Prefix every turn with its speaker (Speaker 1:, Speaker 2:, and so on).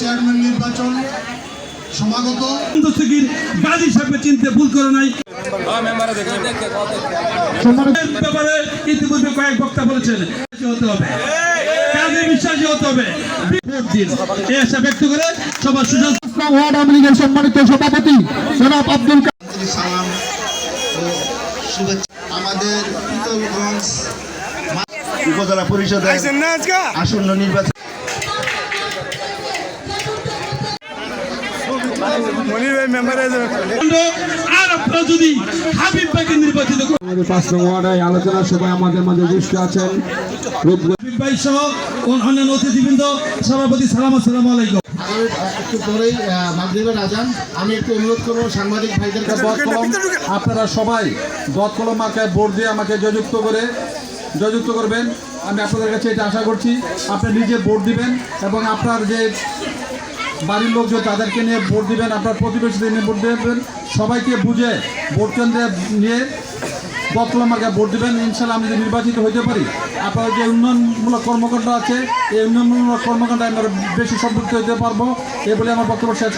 Speaker 1: Chairman নির্বাচন সমাগত।
Speaker 2: সিগির গাজী সাহেবকে চিনতে ভুল করে নাই। ব্যাপারে ইতিপূর্বে কয়েক বক্তা বলেছেন হতে হবে। কাজে বিশ্বাসী হতে হবে। ভোট দিন। এই আশা ব্যক্ত করে সবার সুযোগ
Speaker 3: ওয়ার্ড আওয়ামী লীগের সম্মানিত সভাপতি জনাব আব্দুল
Speaker 1: সালাম আমাদের পিতলগঞ্জ উপজেলা পরিষদের আসন্ন নির্বাচন
Speaker 2: আর আপনারা যদি হাবিব ভাইকে নির্বাচিত
Speaker 3: আমাদের পাঁচ নং ওয়ার্ডে আলোচনা সভায় আমাদের মাঝে উপস্থিত আছেন রূপগঞ্জ
Speaker 2: হাবিব ভাই সহ অন্যান্য অতিথিবৃন্দ সভাপতি সালাম আসসালামু আলাইকুম।
Speaker 1: আগামী একটু পরেই মাগরিবের আজান। আমি একটু অনুরোধ করব সাংবাদিক
Speaker 3: কলম আপনারা সবাই কলম মার্কায় ভোট দিয়ে আমাকে জয়যুক্ত করে জয়যুক্ত করবেন। আমি আপনাদের কাছে এটা আশা করছি আপনি নিজে ভোট দিবেন এবং আপনার যে বাড়ির লোকজন তাদেরকে নিয়ে ভোট দিবেন, আপনার প্রতিবেশীদের নিয়ে ভোট দেবেন, সবাইকে বুঝে ভোট কেন্দ্রে নিয়ে বর্তমানকে ভোট দেবেন ইনশাল্লাহ আমি যদি নির্বাচিত হইতে পারি, আপনার যে উন্নয়নমূলক কর্মকাণ্ড আছে, এই উন্নয়নমূলক কর্মকাণ্ডে আমরা বেশি সম্পৃক্ত হতে পারব, এ বলে আমার বক্তব্য শেষ।